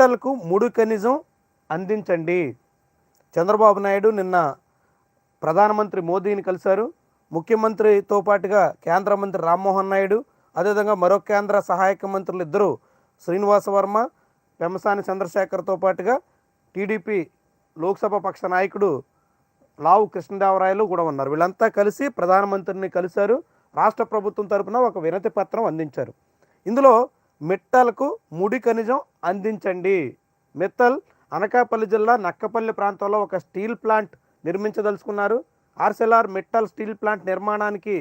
మెట్టలకు ముడి ఖనిజం అందించండి. చంద్రబాబు నాయుడు నిన్న ప్రధానమంత్రి మోదీని కలిశారు. ముఖ్యమంత్రితో పాటుగా కేంద్ర మంత్రి రామ్మోహన్ నాయుడు అదేవిధంగా మరో కేంద్ర సహాయక మంత్రులు ఇద్దరు శ్రీనివాస వర్మ పెమసాని చంద్రశేఖర్తో పాటుగా టీడీపీ లోక్సభ పక్ష నాయకుడు లావు కృష్ణదేవరాయలు కూడా ఉన్నారు. వీళ్ళంతా కలిసి ప్రధానమంత్రిని కలిశారు. రాష్ట్ర ప్రభుత్వం తరపున ఒక వినతి పత్రం అందించారు. ఇందులో మిట్టలకు ముడి ఖనిజం అందించండి. మిత్తల్ అనకాపల్లి జిల్లా నక్కపల్లి ప్రాంతంలో ఒక స్టీల్ ప్లాంట్ నిర్మించదలుచుకున్నారు. ఆర్సెలార్ మిట్టల్ స్టీల్ ప్లాంట్ నిర్మాణానికి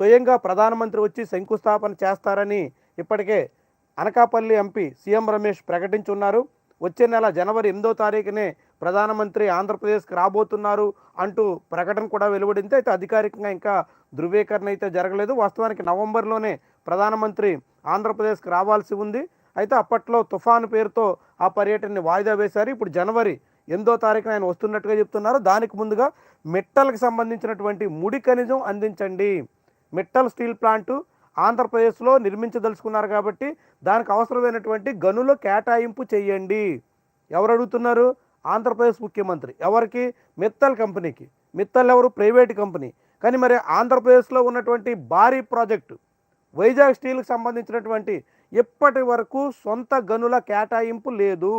స్వయంగా ప్రధానమంత్రి వచ్చి శంకుస్థాపన చేస్తారని ఇప్పటికే అనకాపల్లి ఎంపీ సీఎం రమేష్ ప్రకటించున్నారు. వచ్చే నెల జనవరి ఎనిమిదో తారీఖునే ప్రధానమంత్రి ఆంధ్రప్రదేశ్కి రాబోతున్నారు అంటూ ప్రకటన కూడా వెలువడింది. అయితే అధికారికంగా ఇంకా ధృవీకరణ అయితే జరగలేదు. వాస్తవానికి నవంబర్లోనే ప్రధానమంత్రి ఆంధ్రప్రదేశ్కి రావాల్సి ఉంది. అయితే అప్పట్లో తుఫాను పేరుతో ఆ పర్యటనని వాయిదా వేశారు. ఇప్పుడు జనవరి ఎనిమిదో తారీఖున ఆయన వస్తున్నట్టుగా చెప్తున్నారు. దానికి ముందుగా మిట్టలకు సంబంధించినటువంటి ముడి ఖనిజం అందించండి. మెట్టల్ స్టీల్ ప్లాంటు ఆంధ్రప్రదేశ్లో నిర్మించదలుచుకున్నారు కాబట్టి దానికి అవసరమైనటువంటి గనుల కేటాయింపు చేయండి. ఎవరు అడుగుతున్నారు? ఆంధ్రప్రదేశ్ ముఖ్యమంత్రి. ఎవరికి? మిత్తల్ కంపెనీకి. మిత్తల్ ఎవరు? Private company. కానీ మరి ఆంధ్రప్రదేశ్లో ఉన్నటువంటి భారీ ప్రాజెక్టు వైజాగ్ స్టీల్కి సంబంధించినటువంటి ఇప్పటి వరకు సొంత గనుల కేటాయింపు లేదు?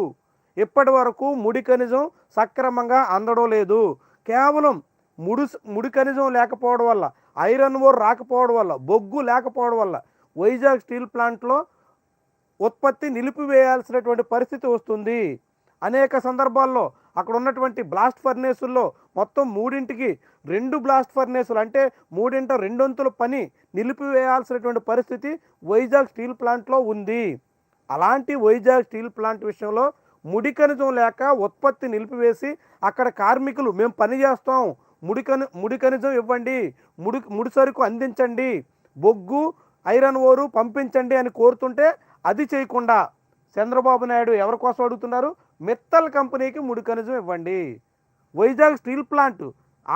ఇప్పటి వరకు ముడి ఖనిజం సక్రమంగా అందడం లేదు? కేవలం ముడి ముడి ఖనిజం లేకపోవడం వల్ల ఐరన్ ఓర్ రాకపోవడం వల్ల బొగ్గు లేకపోవడం వల్ల వైజాగ్ స్టీల్ ప్లాంట్లో ఉత్పత్తి నిలిపివేయాల్సినటువంటి పరిస్థితి వస్తుంది. అనేక సందర్భాల్లో అక్కడ ఉన్నటువంటి బ్లాస్ట్ ఫర్నేసుల్లో మొత్తం మూడింటికి రెండు బ్లాస్ట్ ఫర్నేసులు అంటే మూడింట రెండొంతుల పని నిలిపివేయాల్సినటువంటి పరిస్థితి వైజాగ్ స్టీల్ ప్లాంట్లో ఉంది. అలాంటి వైజాగ్ స్టీల్ ప్లాంట్ విషయంలో ముడి ఖనిజం లేక ఉత్పత్తి నిలిపివేసి అక్కడ కార్మికులు మేము పని చేస్తాం ముడి ఖని ముడి ఖనిజం ఇవ్వండి ముడి ముడి సరుకు అందించండి బొగ్గు ఐరన్ ఓరు పంపించండి అని కోరుతుంటే అది చేయకుండా చంద్రబాబు నాయుడు ఎవరి కోసం అడుగుతున్నారు? మిత్తల్ కంపెనీకి ముడి ఖనిజం ఇవ్వండి. వైజాగ్ స్టీల్ ప్లాంట్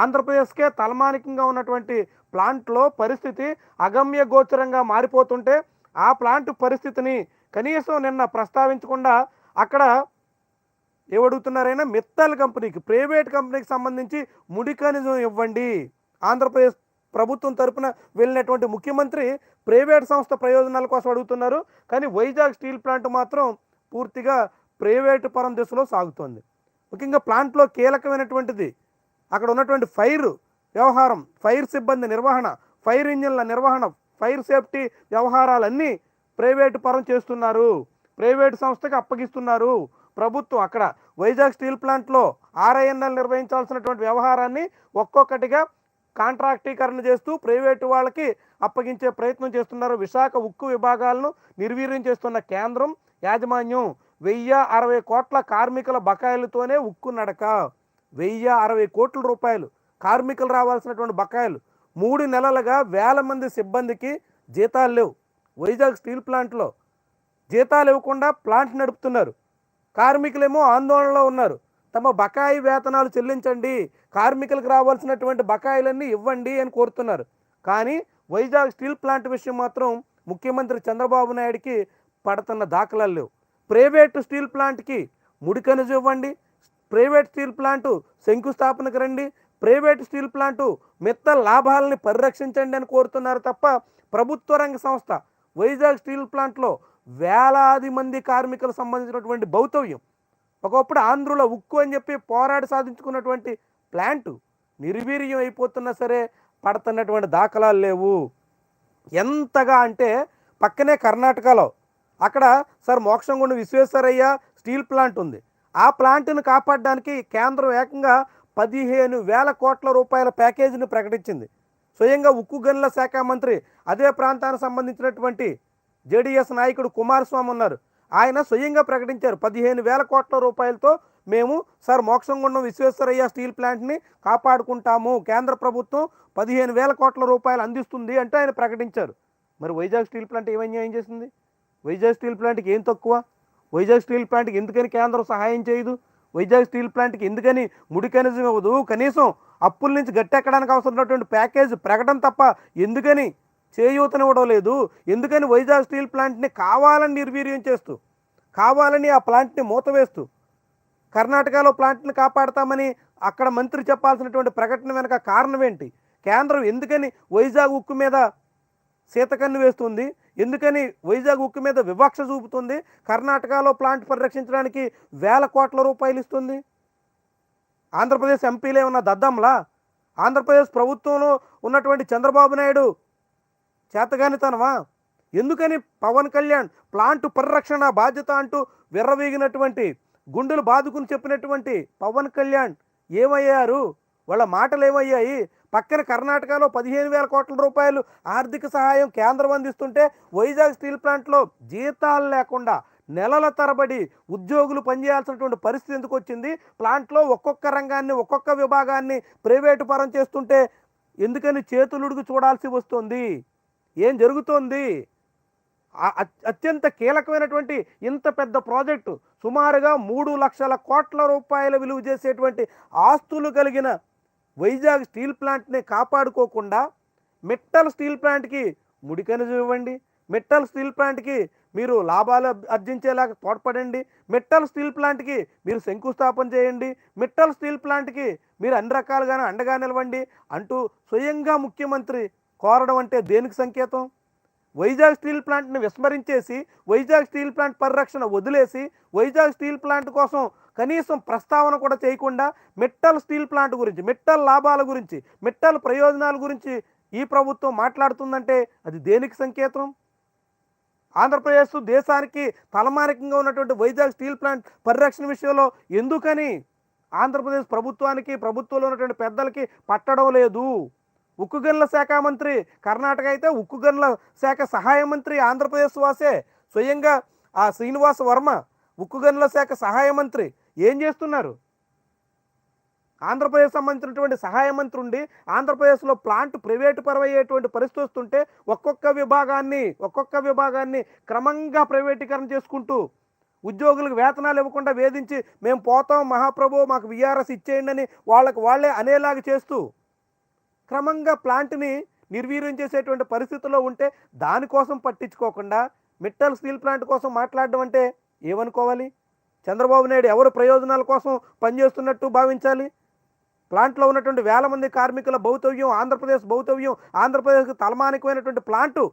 ఆంధ్రప్రదేశ్కే తలమానికంగా ఉన్నటువంటి ప్లాంట్లో పరిస్థితి అగమ్య గోచరంగా మారిపోతుంటే ఆ ప్లాంట్ పరిస్థితిని కనీసం నిన్న ప్రస్తావించకుండా అక్కడ ఏమడుగుతున్నారైనా మిత్తల్ కంపెనీకి ప్రైవేట్ కంపెనీకి సంబంధించి ముడి ఖనిజం ఇవ్వండి. ఆంధ్రప్రదేశ్ ప్రభుత్వం తరపున వెళ్ళినటువంటి ముఖ్యమంత్రి ప్రైవేట్ సంస్థ ప్రయోజనాల కోసం అడుగుతున్నారు. కానీ వైజాగ్ స్టీల్ ప్లాంట్ మాత్రం పూర్తిగా ప్రైవేటు పరం దిశలో సాగుతోంది. ముఖ్యంగా ప్లాంట్లో కీలకమైనటువంటిది అక్కడ ఉన్నటువంటి ఫైర్ వ్యవహారం ఫైర్ సిబ్బంది నిర్వహణ ఫైర్ ఇంజిన్ల నిర్వహణ ఫైర్ సేఫ్టీ వ్యవహారాలన్నీ ప్రైవేటు పరం చేస్తున్నారు. ప్రైవేటు సంస్థకి అప్పగిస్తున్నారు. ప్రభుత్వం అక్కడ వైజాగ్ స్టీల్ ప్లాంట్లో ఆర్ఐఎన్ఎల్ నిర్వహించాల్సినటువంటి వ్యవహారాన్ని ఒక్కొక్కటిగా కాంట్రాక్టీకరణ చేస్తూ ప్రైవేటు వాళ్ళకి అప్పగించే ప్రయత్నం చేస్తున్నారు. విశాఖ ఉక్కు విభాగాలను నిర్వీర్యం చేస్తున్న కేంద్రం యాజమాన్యం. వెయ్యి అరవై కోట్ల కార్మికుల బకాయిలతోనే ఉక్కు నడక. వెయ్యి అరవై కోట్ల రూపాయలు కార్మికులు రావాల్సినటువంటి బకాయిలు. మూడు నెలలుగా వేల మంది సిబ్బందికి జీతాలు లేవు. వైజాగ్ స్టీల్ ప్లాంట్లో జీతాలు ఇవ్వకుండా ప్లాంట్ నడుపుతున్నారు. కార్మికులేమో ఆందోళనలో ఉన్నారు. తమ బకాయి వేతనాలు చెల్లించండి కార్మికులకు రావాల్సినటువంటి బకాయిలన్నీ ఇవ్వండి అని కోరుతున్నారు. కానీ వైజాగ్ స్టీల్ ప్లాంట్ విషయం మాత్రం ముఖ్యమంత్రి చంద్రబాబు నాయుడికి పడుతున్న దాఖలాలు లేవు. ప్రైవేటు స్టీల్ ప్లాంట్కి ముడి ఖనిజం ఇవ్వండి. ప్రైవేట్ స్టీల్ ప్లాంటు శంకుస్థాపనకు రండి. ప్రైవేట్ స్టీల్ ప్లాంటు మిత్త లాభాలని పరిరక్షించండి అని కోరుతున్నారు తప్ప ప్రభుత్వ రంగ సంస్థ వైజాగ్ స్టీల్ ప్లాంట్లో వేలాది మంది కార్మికులకు సంబంధించినటువంటి భౌతవ్యం ఒకప్పుడు ఆంధ్రుల ఉక్కు అని చెప్పి పోరాడి సాధించుకున్నటువంటి ప్లాంటు నిర్వీర్యం అయిపోతున్నా సరే పడుతున్నటువంటి దాఖలాలు లేవు. ఎంతగా అంటే పక్కనే కర్ణాటకలో అక్కడ sir Mokshagundam Visvesvaraya steel plant ఉంది. ఆ ప్లాంట్ను కాపాడడానికి కేంద్రం ఏకంగా పదిహేను వేల కోట్ల రూపాయల ప్యాకేజీని ప్రకటించింది. స్వయంగా ఉక్కు గనుల శాఖ మంత్రి అదే ప్రాంతానికి సంబంధించినటువంటి జేడీఎస్ నాయకుడు కుమారస్వామి ఉన్నారు. ఆయన స్వయంగా ప్రకటించారు. పదిహేను వేల కోట్ల రూపాయలతో మేము సార్ మోక్షంగుండం విశ్వేశ్వరయ్య స్టీల్ ప్లాంట్ని కాపాడుకుంటాము. కేంద్ర ప్రభుత్వం పదిహేను వేల కోట్ల రూపాయలు అందిస్తుంది అంటే ఆయన ప్రకటించారు. మరి వైజాగ్ స్టీల్ ప్లాంట్ ఏమన్యాయం చేసింది? వైజాగ్ స్టీల్ ప్లాంట్కి ఏం తక్కువ? వైజాగ్ స్టీల్ ప్లాంట్కి ఎందుకని కేంద్రం సహాయం చేయదు? వైజాగ్ స్టీల్ ప్లాంట్కి ఎందుకని ముడి ఖనిజం ఇవ్వదు? కనీసం అప్పుల నుంచి గట్టెక్కడానికి అవసరమైనటువంటి ప్యాకేజ్ ప్రకటన తప్ప ఎందుకని చేయూతనివ్వడం లేదు? ఎందుకని వైజాగ్ స్టీల్ ప్లాంట్ని కావాలని నిర్వీర్యం చేస్తూ కావాలని ఆ ప్లాంట్ని మూతవేస్తూ కర్ణాటకలో ప్లాంట్ని కాపాడతామని అక్కడ మంత్రి చెప్పాల్సినటువంటి ప్రకటన వెనక కారణం ఏంటి? కేంద్రం ఎందుకని వైజాగ్ ఉక్కు మీద సీతకన్ను వేస్తుంది. ఎందుకని వైజాగ్ ఉక్కు మీద వివక్ష చూపుతుంది. కర్ణాటకలో ప్లాంట్ పరిరక్షించడానికి వేల కోట్ల రూపాయలు ఇస్తుంది. ఆంధ్రప్రదేశ్ ఎంపీలే ఉన్న దద్దంలా? ఆంధ్రప్రదేశ్ ప్రభుత్వంలో ఉన్నటువంటి చంద్రబాబు నాయుడు చేతగానితనమా? ఎందుకని పవన్ కళ్యాణ్ ప్లాంట్ పరిరక్షణ బాధ్యత అంటూ విర్రవీగినటువంటి గుండెలు బాదుకుని చెప్పినటువంటి పవన్ కళ్యాణ్ ఏమయ్యారు? వాళ్ళ మాటలు ఏమయ్యాయి పక్కన కర్ణాటకలో పదిహేను వేల కోట్ల రూపాయలు ఆర్థిక సహాయం కేంద్రం అందిస్తుంటే వైజాగ్ స్టీల్ ప్లాంట్లో జీతాలు లేకుండా నెలల తరబడి ఉద్యోగులు పనిచేయాల్సినటువంటి పరిస్థితి ఎందుకు వచ్చింది? ప్లాంట్లో ఒక్కొక్క రంగాన్ని ఒక్కొక్క విభాగాన్ని ప్రైవేటు పరం చేస్తుంటే ఎందుకని చేతులుడుగు చూడాల్సి వస్తుంది? ఏం జరుగుతోంది? అత్యంత కీలకమైనటువంటి ఇంత పెద్ద ప్రాజెక్టు సుమారుగా మూడు లక్షల కోట్ల రూపాయల విలువ చేసేటువంటి ఆస్తులు కలిగిన వైజాగ్ స్టీల్ ప్లాంట్ని కాపాడుకోకుండా మెట్టల్ స్టీల్ ప్లాంట్కి ముడికనుజు ఇవ్వండి. మెట్టల్ స్టీల్ ప్లాంట్కి మీరు లాభాలు అర్జ- ఆర్జించేలాగా తోడ్పడండి. మెట్టల్ స్టీల్ ప్లాంట్కి మీరు శంకుస్థాపన చేయండి. మెట్టల్ స్టీల్ ప్లాంట్కి మీరు అన్ని రకాలుగానే అండగా నిలవండి అంటూ స్వయంగా ముఖ్యమంత్రి కోరడం అంటే దేనికి సంకేతం? వైజాగ్ స్టీల్ ప్లాంట్ని విస్మరించేసి వైజాగ్ స్టీల్ ప్లాంట్ పరిరక్షణ వదిలేసి వైజాగ్ స్టీల్ ప్లాంట్ కోసం కనీసం ప్రస్తావన కూడా చేయకుండా మెట్టల్ స్టీల్ ప్లాంట్ గురించి మెట్టల్ లాభాల గురించి మెట్టల్ ప్రయోజనాల గురించి ఈ ప్రభుత్వం మాట్లాడుతుందంటే అది దేనికి సంకేతం? ఆంధ్రప్రదేశ్ దేశానికి తలమానికంగా ఉన్నటువంటి వైజాగ్ స్టీల్ ప్లాంట్ పరిరక్షణ విషయంలో ఎందుకని ఆంధ్రప్రదేశ్ ప్రభుత్వానికి ప్రభుత్వంలో ఉన్నటువంటి పెద్దలకి పట్టడం లేదు? ఉక్కు గనుల శాఖ మంత్రి కర్ణాటక అయితే ఉక్కు గనుల శాఖ సహాయ మంత్రి ఆంధ్రప్రదేశ్ వాసే. స్వయంగా ఆ శ్రీనివాస వర్మ ఉక్కు గనుల శాఖ సహాయ మంత్రి ఏం చేస్తున్నారు? ఆంధ్రప్రదేశ్ సంబంధించినటువంటి సహాయ మంత్రి ఉండి ఆంధ్రప్రదేశ్లో ప్లాంట్ ప్రైవేటు పరమయ్యేటువంటి పరిస్థితి వస్తుంటే ఒక్కొక్క విభాగాన్ని ఒక్కొక్క విభాగాన్ని క్రమంగా ప్రైవేటీకరణ చేసుకుంటూ ఉద్యోగులకు వేతనాలు ఇవ్వకుండా వేధించి మేము పోతాం మహాప్రభు మాకు విఆర్ఎస్ ఇచ్చేయండి అని వాళ్ళకు వాళ్ళే అనేలాగా చేస్తూ క్రమంగా ప్లాంట్ని నిర్వీర్యం చేసేటువంటి పరిస్థితిలో ఉంటే దానికోసం పట్టించుకోకుండా మిట్టల్ స్టీల్ ప్లాంట్ కోసం మాట్లాడడం అంటే ఏమనుకోవాలి? చంద్రబాబు నాయుడు ఎవరు ప్రయోజనాల కోసం పనిచేస్తున్నట్టు భావించాలి? ప్లాంట్లో ఉన్నటువంటి వేల మంది కార్మికుల భౌతవ్యం ఆంధ్రప్రదేశ్ భౌతవ్యం ఆంధ్రప్రదేశ్కి తలమానికమైనటువంటి ప్లాంటు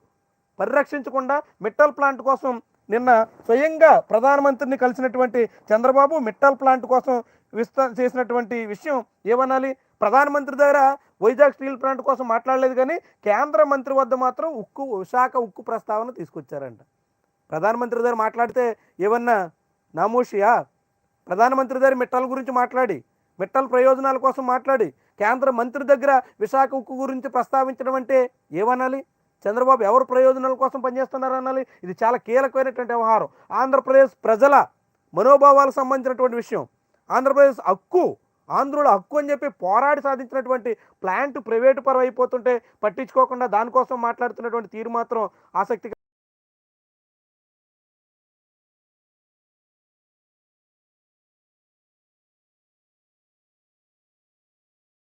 పరిరక్షించకుండా మిట్టల్ ప్లాంట్ కోసం నిన్న స్వయంగా ప్రధానమంత్రిని కలిసినటువంటి చంద్రబాబు మిట్టల్ ప్లాంట్ కోసం విస్త చేసినటువంటి విషయం ఏమనాలి? ప్రధానమంత్రి దగ్గర వైజాగ్ స్టీల్ ప్లాంట్ కోసం మాట్లాడలేదు కానీ కేంద్ర మంత్రి వద్ద మాత్రం ఉక్కు విశాఖ ఉక్కు ప్రస్తావన తీసుకొచ్చారంట. ప్రధానమంత్రి దగ్గర మాట్లాడితే ఏమన్నా నామోషియా ప్రధానమంత్రి దగ్గర మిట్టల గురించి మాట్లాడి మిట్టల ప్రయోజనాల కోసం మాట్లాడి కేంద్ర మంత్రి దగ్గర విశాఖ ఉక్కు గురించి ప్రస్తావించడం అంటే ఏమనాలి? చంద్రబాబు ఎవరు ప్రయోజనాల కోసం పనిచేస్తున్నారు అనాలి? ఇది చాలా కీలకమైనటువంటి వ్యవహారం. ఆంధ్రప్రదేశ్ ప్రజల మనోభావాలకు సంబంధించినటువంటి విషయం. ఆంధ్రప్రదేశ్ హక్కు ఆంధ్రుల హక్కు అని చెప్పి పోరాడి సాధించినటువంటి ప్లాంట్ ప్రైవేటు పరం అయిపోతుంటే పట్టించుకోకుండా దానికోసం మాట్లాడుతున్నటువంటి తీరు మాత్రం ఆసక్తి